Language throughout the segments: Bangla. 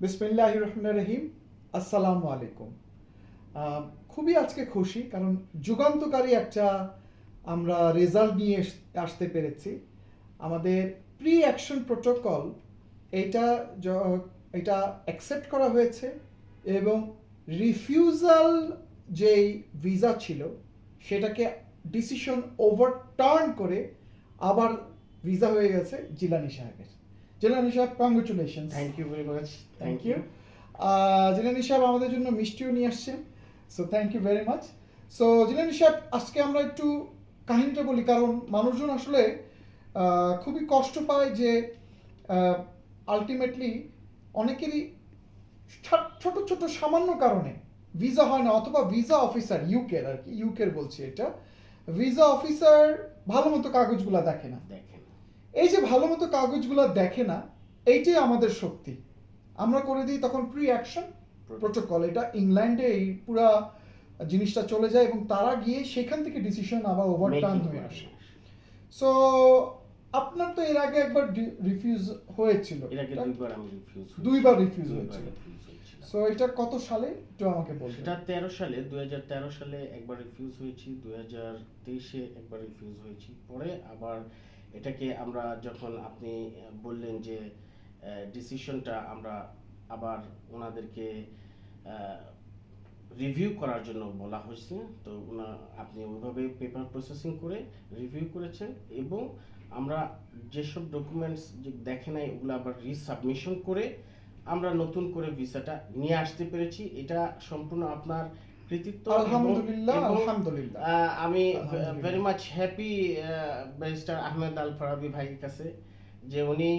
বিসমিল্লাহ রহমান রহিম, আসসালামু আলাইকুম। খুবই আজকে খুশি, কারণ যুগান্তকারী একটা আমরা রেজাল্ট নিয়ে আসতে পেরেছি। আমাদের প্রি অ্যাকশন প্রোটোকল এইটা য- এটা অ্যাকসেপ্ট করা হয়েছে এবং রিফিউজাল যেই ভিসা ছিল, সেটাকে ডিসিশন ওভারটার্ন করে আবার ভিসা হয়ে গেছে জিলানি সাহেবের। Jilani sahib congratulation thank you very much thank you Jilani sahib আমাদের জন্য মিষ্টিও নিয়ে আসছেন so thank you very much so Jilani sahib আজকে আমরা একটু কাহিনীটা বলি কারণ মানুষজন আসলে খুবই কষ্ট পায় যে আলটিমেটলি অনেকেরই ছোট ছোট সামান্য কারণে ভিসা হয় না অথবা ভিসা অফিসার ইউকের আর কি ইউকের বলছি এটা ভিসা অফিসার ভালো মতো কাগজগুলো দেখে না। দেখেন এই যে ভালো মতো কাগজগুলো দেখে না এইটাই আমাদের শক্তি। আমরা করে দিই তখন প্রি অ্যাকশন প্রোটোকল এটা ইংল্যান্ডে এই পুরা জিনিসটা চলে যায় এবং তারা গিয়ে সেখান থেকে ডিসিশন আবার ওভারটার্ন হয়ে আসে। সো আপনার তো এর আগে একবার রিফিউজ হয়েছিল। দুইবার রিফিউজ হয়েছিল। সো এটা কত সালে? একটু আমাকে বলবেন। সেটা তেরো সালে দুই সালে একবার রিফিউজ হয়েছি দুই হাজার তেইশে একবার রিফিউজ হয়েছি। পরে আবার এটাকে আমরা যখন আপনি বললেন যে ডিসিশনটা আমরা আবার ওনাদেরকে রিভিউ করার জন্য বলা হয়েছে। তো আপনি ওইভাবে পেপার প্রসেসিং করে রিভিউ করেছেন এবং আমরা যেসব ডকুমেন্টস যে দেখে নাই, ওগুলো আবার রিসাবমিশন করে আমরা নতুন করে ভিসাটা নিয়ে আসতে পেরেছি। এটা সম্পূর্ণ আপনার কৃতিত্ব আলহামদুলিল্লাহ আলহামদুলিল্লাহ। আমি very much happy barrister Ahmed Al Farabi ভাইয়ের কাছে যে উনি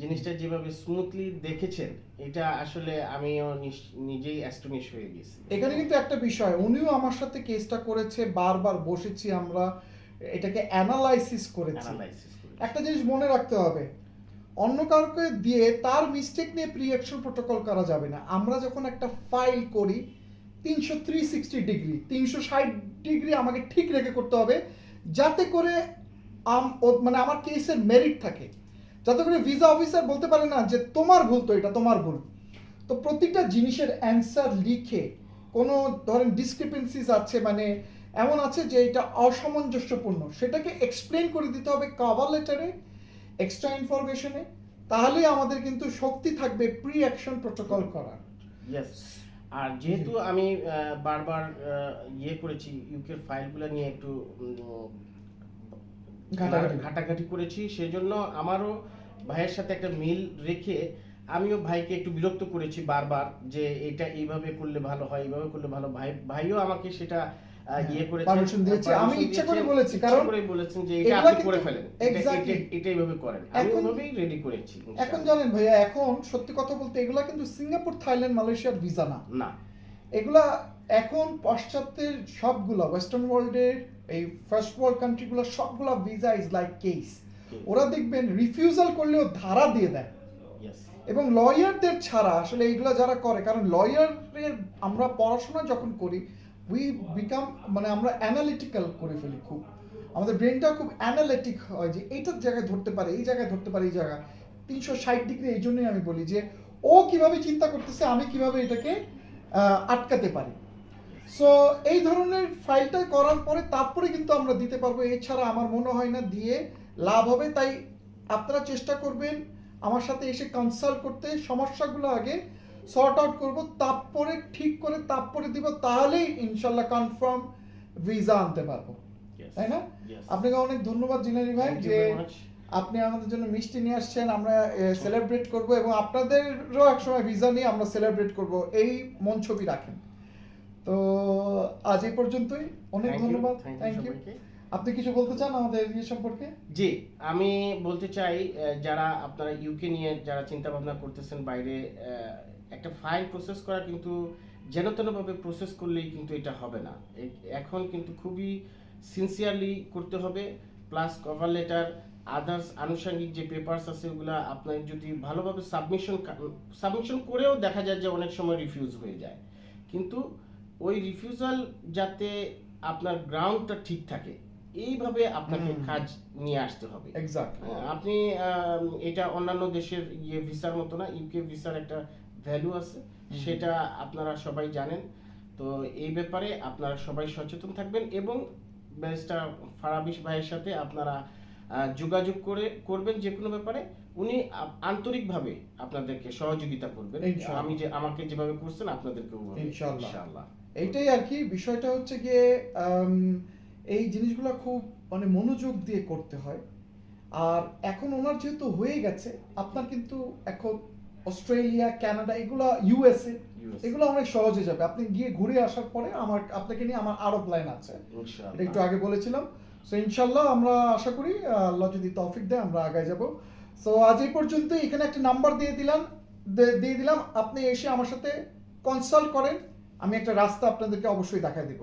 জিনিসটা যেভাবে স্মুথলি দেখেছেন এটা আসলে আমিও নিজেই অ্যাস্টনিশ হয়ে গেছি। এখানে কিন্তু একটা বিষয় উনিও আমার সাথে কেসটা করেছে বারবার বসেছি আমরা এটাকে অ্যানালাইসিস করেছি। একটা জিনিস মনে রাখতে হবে অন্য কাউকে দিয়ে তার মিস্টেক নিয়ে প্রি অ্যাকশন প্রোটোকল করা যাবে না। আমরা যখন একটা ফাইল করি তিনশো থ্রি সিক্সটি ডিগ্রি, তিনশো ষাট ডিগ্রি আমাকে ঠিক রেখে করতে হবে যাতে করে মানে আমার কেসের মেরিট থাকে। যাতে করে ভিসা অফিসার বলতে পারে না যে তোমার ভুল তো এটা তোমার ভুল। তো প্রতিটা জিনিসের অ্যান্সার লিখে কোনো ধরেন ডিসক্রিপেন্সিস আছে মানে এমন আছে যে এটা অসামঞ্জস্যপূর্ণ, সেটাকে এক্সপ্লেন করে দিতে হবে কাভার লেটারে এক্সট্রা ইনফরমেশনে তাহলেই আমাদের কিন্তু শক্তি থাকবে প্রি অ্যাকশন প্রোটোকল করার আর যেহেতু আমি বারবার ইয়ে করেছি ইউকের ফাইলগুলো নিয়ে একটু ঘাটাঘাটি। করেছি সেজন্য আমারও ভাইয়ের সাথে একটা মিল রেখে আমিও ভাইকে একটু বিরক্ত করেছি বারবার যে এটা এইভাবে করলে ভালো হয় এইভাবে করলে ভালো ভাই ভাইও আমাকে সেটা ইয়ে করেছে হ্যাঁ, permission দিয়েছে। আমি ইচ্ছা করে বলেছি, কারণ করে বলেছেন যে এটা আপনি করে ফেলেন। exactly. এটা- এইভাবে করেন। আমি এখন- ওইভাবেই রেডি করেছি এখন জানেন ভাইয়া এখন সত্যি কথা বলতে এগুলা কিন্তু সিঙ্গাপুর থাইল্যান্ড মালয়েশিয়ার ভিসা না। না। এগুলা এখন পাশ্চাত্যের সবগুলা ওয়েস্টার্ন ওয়ার্ল্ডের এই ফার্স্ট ওয়ার্ল্ড কান্ট্রিগুলো সবগুলা ভিসা ইজ লাইক কেস ওরা দেখবেন রিফিউজাল করলেও ধারা দিয়ে দেয়। এবং লয়ারদের ছাড়া আসলে এইগুলো যারা করে কারণ লয়ারের আমরা পড়াশোনা যখন করি উই বিকাম মানে আমরা অ্যানালিটিক্যাল করে ফেলি খুব। আমাদের ব্রেনটা খুব অ্যানালিটিক হয় যে এইটার জায়গায় ধরতে পারে, এই জায়গায় ধরতে পারে, এই জায়গায়। তিনশো ষাট ডিগ্রি এই জন্যই আমি বলি যে, ও কীভাবে চিন্তা করতেছে, আমি কীভাবে এটাকে আটকাতে পারি। সো এই ধরনের ফাইলটা করার পরে তারপরে কিন্তু আমরা দিতে পারব, এছাড়া আমার মনে হয় না দিয়ে লাভ হবে। তাই আপনারা চেষ্টা করবেন আমার সাথে এসে কনসাল্ট করতে। সমস্যাগুলো আগে সর্ট আউট করব তারপরে ঠিক করে তারপরে দিব তাহলেই ইনশাল্লাহ কনফার্ম ভিসা আনতে পারব। তাই না? আপনাকে অনেক ধন্যবাদ জিনানি ভাই যে আপনি আমাদের জন্য মিষ্টি নিয়ে আসছেন আমরা সেলিব্রেট করব এবং আপনাদেরও একসময় ভিসা নিয়ে আমরা সেলিব্রেট করব এই মন ছবি রাখেন। তো আজ এই পর্যন্তই। অনেক ধন্যবাদ। Thank you. আপনি কিছু বলতে চান আমাদের ইয়ে সম্পর্কে? জি, আমি বলতে চাই যারা আপনারা ইউকে নিয়ে যারা চিন্তা ভাবনা করতেছেন বাইরে একটা ফাইল প্রসেস করা কিন্তু যেন তেনভাবে প্রসেস করলেই কিন্তু এটা হবে না। এখন কিন্তু খুবই সিনসিয়ারলি করতে হবে প্লাস কভার লেটার আদার্স আনুষঙ্গিক যে পেপারস আছে ওগুলা আপনার যদি ভালোভাবে সাবমিশন সাবমিশন করেও দেখা যায় যে অনেক সময় রিফিউজ হয়ে যায়। কিন্তু ওই রিফিউজাল যাতে আপনার গ্রাউন্ডটা ঠিক থাকে এইভাবে আপনাকে কাজ নিয়ে আসতে হবে। হ্যাঁ, আপনি এটা অন্যান্য দেশের ইয়ে ভিসার মতো না ইউকে ভিসার একটা ভ্যালু আছে সেটা আপনারা সবাই জানেন। তো এই ব্যাপারে আপনারা সবাই সচেতন থাকবেন এবং ব্যারিস্টার ফারাবিশ ভাইয়ের সাথে আপনারা যোগাযোগ করে করবেন যে কোনো ব্যাপারে। উনি আন্তরিকভাবে আপনাদেরকে সহযোগিতা করবেন। আমি যে আমাকে যেভাবে করছেন আপনাদেরকে ইনশাআল্লাহ। ইনশাআল্লাহ। এইটাই আর কি। বিষয়টা হচ্ছে গিয়ে এই জিনিসগুলো খুব মানে মনোযোগ দিয়ে করতে হয়। আর এখন ওনার যেহেতু হয়ে গেছে আপনার কিন্তু এখন অস্ট্রেলিয়া কানাডা এগুলো ইউএসএ এগুলো অনেক সহজে যাবে। আপনি গিয়ে ঘুরে আসার পরে আমার আপনাকে নিয়ে আমার আরও প্ল্যান আছে। এটা একটু আগে বলেছিলাম। সো ইনশাল্লাহ আমরা আশা করি আল্লাহ যদি তৌফিক দেয় আমরা আগায় যাব। সো আজ এই পর্যন্ত এখানে একটা নাম্বার দিয়ে দিলাম। দিয়ে দিলাম। আপনি এসে আমার সাথে কনসাল্ট করেন। আমি একটা রাস্তা আপনাদেরকে অবশ্যই দেখাই দিব।